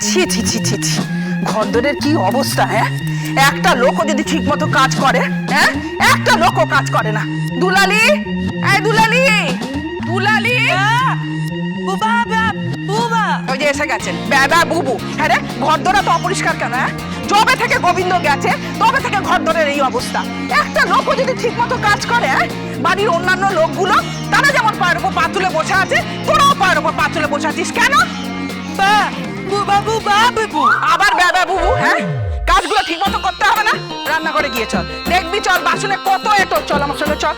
ছি ছি ছি ছি ছি। ঘরদরের কি অবস্থা হ্যাঁ? একটা লোকও যদি ঠিক মতো কাজ করে হ্যাঁ? একটা লোকও কাজ করে না। দুলালি? এই দুলালি! দুলালি! বুবা বুবা ওই যে এসে গেছেন ব্যাবা বুবু। হ্যাঁ রে ঘরদোরা তো অপরিষ্কার কেন হ্যাঁ? যবে থেকে গোবিন্দ গেছে তবে থেকে ঘরদোরের এই অবস্থা। একটা লোকও যদি ঠিক মতো কাজ করে হ্যাঁ? বাড়ির অন্যান্য লোকগুলো তারা যেমন পায়ের উপর পা তুলে বসে আছে তোরাও পায়ের উপর পা তুলে বসে আছিস কেন? বা বুবা বুবা, বুবু। আবার ব্যাবা বুবু হ্যাঁ? কাজগুলো ঠিক মতো করতে হবে না? রান্না করে গিয়ে চল। দেখবি, চল, বাসনে কত এটো। চল আমার সঙ্গে, চল।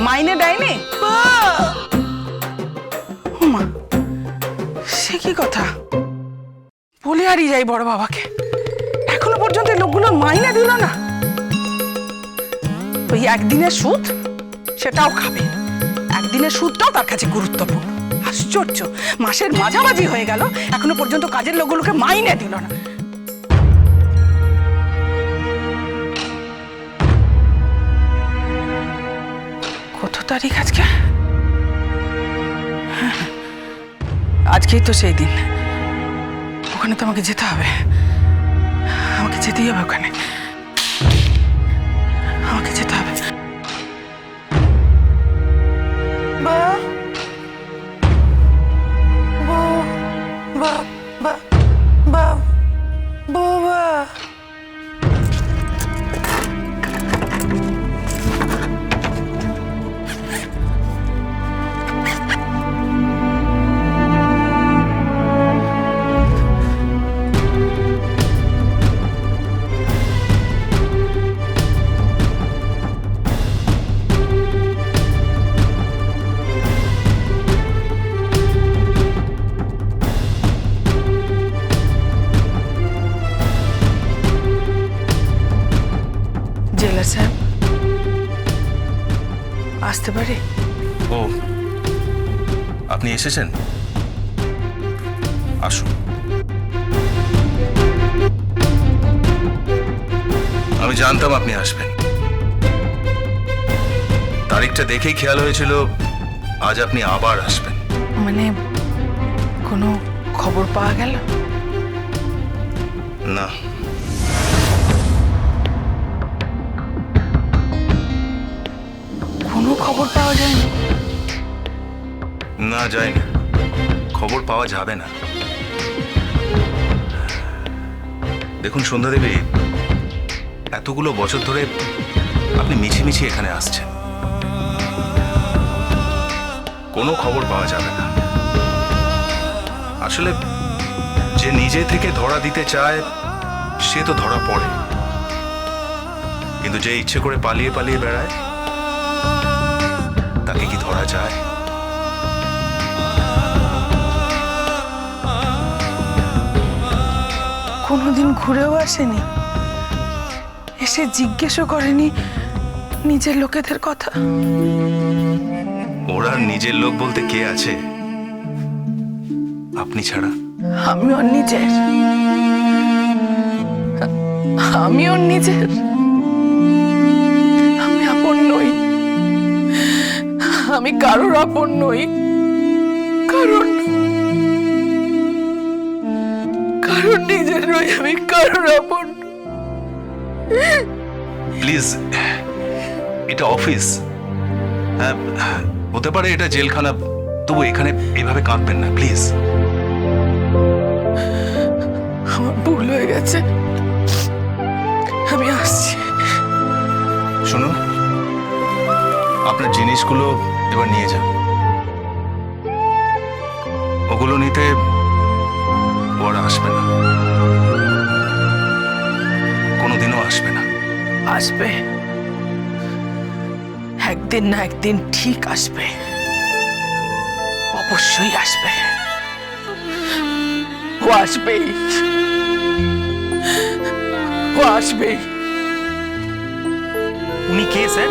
মাইনে দেয়নি? হুমা সে কি কথা? বলে আরই যাই বড় বাবাকে। এখনও পর্যন্ত লোকগুলো মাইনে দিল না। ওই একদিনের সুদ সেটাও খাবে। একদিনের সুদটাও তার কাছে গুরুত্বপূর্ণ। আশ্চর্য। মাসের মাঝামাঝি হয়ে গেল। এখনও পর্যন্ত কাজের লোকগুলোকে মাইনে দিল না। কত তারিখ আজকে? আজকেই তো সেই দিন। ওখানে তো আমাকে যেতে হবে। আমাকে যেতেই হবে ওখানে। আমাকে যেতে আসতে পারি? ও আপনি এসেছেন? আসুন। আমি জানতাম আপনি আসবেন। তারিখটা দেখেই খেয়াল হয়েছিল আজ আপনি আবার আসবেন। মানে কোনো খবর পাওয়া গেল? না। কোনো খবর পাওয়া যায়নি। না যায়নি। খবর পাওয়া যাবে না। দেখুন সন্ধ্যা দেবী এতগুলো বছর ধরে আপনি মিছিমিছি এখানে আসছেন। কোনো খবর পাওয়া যাবে না। আসলে যে নিজে থেকে ধরা দিতে চায়, সে তো ধরা পড়ে। কিন্তু যে ইচ্ছে করে পালিয়ে পালিয়ে বেড়ায় ধরা যায়। কোনোদিন ঘুরেও আসেনি। এসে জিজ্ঞেসও করেনি নিজের লোকেদের কথা। ওরা নিজের লোক বলতে কে আছে? আপনি ছাড়া। আমি ওর নিজের। আমি ওর নিজের। আমি কারোর আপন নই কারণ কারণ নিজের নই আমি কারোর আপন প্লিজ এটা অফিস হ্যাঁ হতে পারে এটা জেলখানা তবু এখানে এভাবে কাঁদবেন না প্লিজ আমার ভুল হয়ে গেছে। আমি আসছি। শুনুন আপনার জিনিসগুলো এবার নিয়ে যান ওগুলো নিতে ওরা আসবে না। কোনোদিনও আসবে না। আসবে? একদিন না একদিন ঠিক আসবে। অবশ্যই আসবে। ও আসবেই। ও আসবেই। উনি কে স্যার?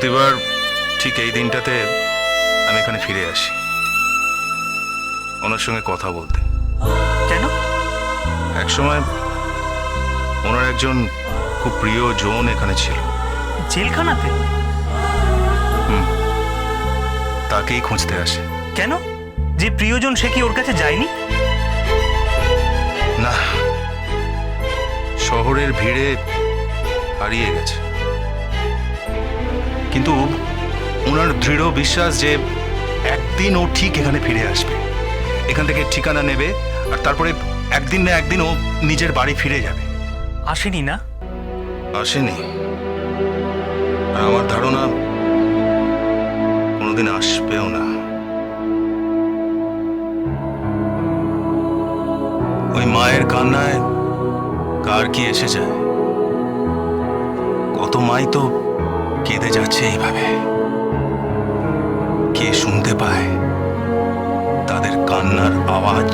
প্রতিবার ঠিক এই দিনটাতে আমি এখানে ফিরে আসি। ওনার সঙ্গে কথা বলতে। কেন? এক সময় ওনার একজন খুব প্রিয় জন এখানে ছিল। জেলখানাতে? তাকেই খুঁজতে আসে। কেন? যে প্রিয়জন সে কি ওর কাছে যায়নি? না। শহরের ভিড়ে হারিয়ে গেছে। কিন্তু ওনার দৃঢ় বিশ্বাস যে একদিন ও ঠিক এখানে ফিরে আসবে। এখান থেকে ঠিকানা নেবে আর তারপরে একদিন না একদিন ও নিজের বাড়ি ফিরে যাবে। আসেনি না? আসেনি। আর আমার ধারণা কোনোদিন আসবেও না। ওই মায়ের কান্নায় কার কি এসে যায় কত মাই তো কেঁদে যাচ্ছে এইভাবে। কে শুনতে পায় তাদের কান্নার আওয়াজ?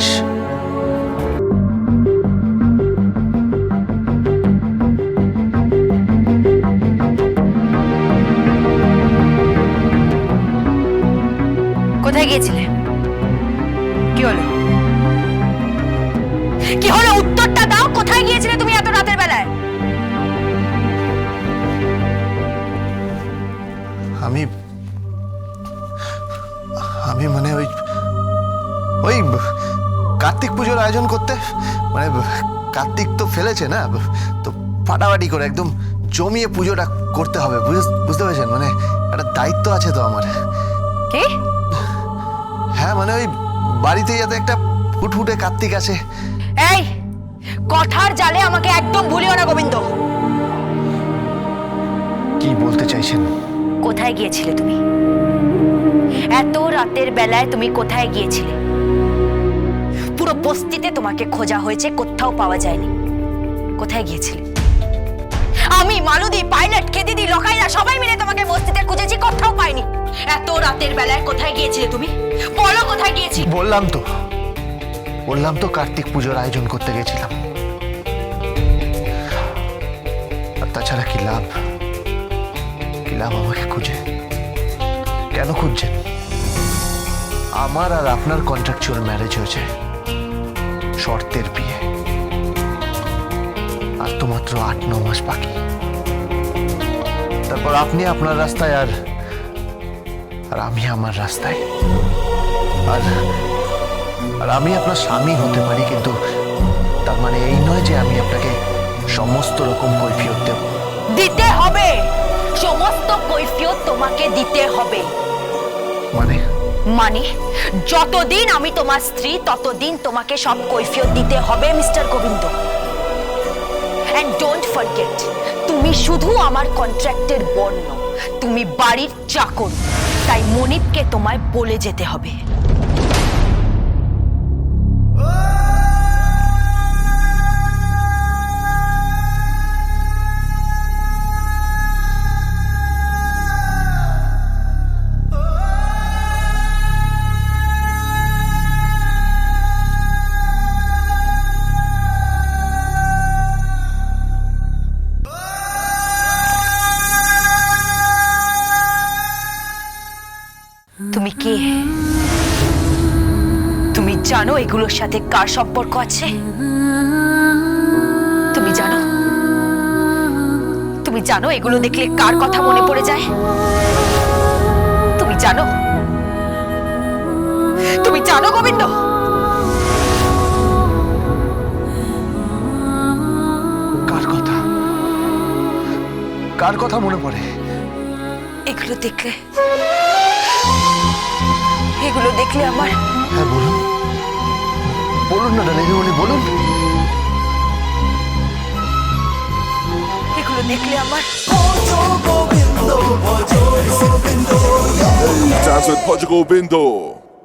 কোথায় গিয়েছিলে? কি হলো? কি হলো? উত্তরটা দাও, কোথায় গিয়েছিলে তুমি কার্তিক পুজোর আয়োজন করতে? মানে কার্তিক তো ফেলেছে না? তো ফাটাফাটি করে একদম জমিয়ে পুজোটা করতে হবে বুঝ- বুঝতে পেরেছেন? মানে একটা দায়িত্ব আছে তো আমার। কি? হ্যাঁ মানে ওই বাড়িতে যাতে একটা ফুটফুটে কার্তিক আছে। এই কথার জালে আমাকে একদম ভুলিও না গোবিন্দ। কি বলতে চাইছেন? কোথায় গিয়েছিলে তুমি? এত রাতের বেলায় তুমি কোথায় গিয়েছিলে? পুরো বস্তিতে তোমাকে খোঁজা হয়েছে, কোথাও পাওয়া যায়নি। কোথায় গিয়েছিলে? আমি, মালুদি, পাইলট, খেদিদি, লকাইরা, সবাই মিলে তোমাকে বস্তিতে খুঁজেছি, কোথাও পাইনি। এত রাতের বেলায় কোথায় গিয়েছিলে তুমি? বলো কোথায় গিয়েছিলে? বললাম তো। বললাম তো কার্তিক পুজোর আয়োজন করতে গেছিলাম। আর তাছাড়া কি লাভ? কি লাভ আমাকে খুঁজে? কেন খুঁজছেন? আমার আর আপনার কন্ট্রাকচুয়াল ম্যারেজ হয়েছে। শর্তের বিয়ে। আর তো মাত্র আট ন মাস বাকি। তারপর আপনি আপনার রাস্তায় আর আর আমি আমার রাস্তায়। আর আর আমি আপনার স্বামী হতে পারি কিন্তু তার মানে এই নয় যে আমি আপনাকে সমস্ত রকম কৈফিয়ত দেব। দিতে হবে! সমস্ত কৈফিয়ত তোমাকে দিতে হবে। মানে? মানে যতদিন আমি তোমার স্ত্রী, ততদিন তোমাকে সব কৈফিয়ত দিতে হবে, মিস্টার গোবিন্দ। ডোন্ট ফরগেট তুমি শুধু আমার কন্ট্রাক্টের বর্ণ, তুমি বাড়ির চাকর, তাই মনিপকে তোমায় বলে যেতে হবে। তুমি কে? তুমি জানো এগুলোর সাথে কার সম্পর্ক আছে? তুমি জানো? তুমি জানো এগুলো দেখলে কার কথা মনে পড়ে যায়? তুমি জানো? তুমি জানো গোবিন্দ? কার কথা? কার কথা মনে পড়ে? এগুলো দেখলে দেখলে আমার। হ্যাঁ বলুন। বলুন না ডালিমণি বলুন। এগুলো দেখলে আমার। Dance with Portugal Bindo.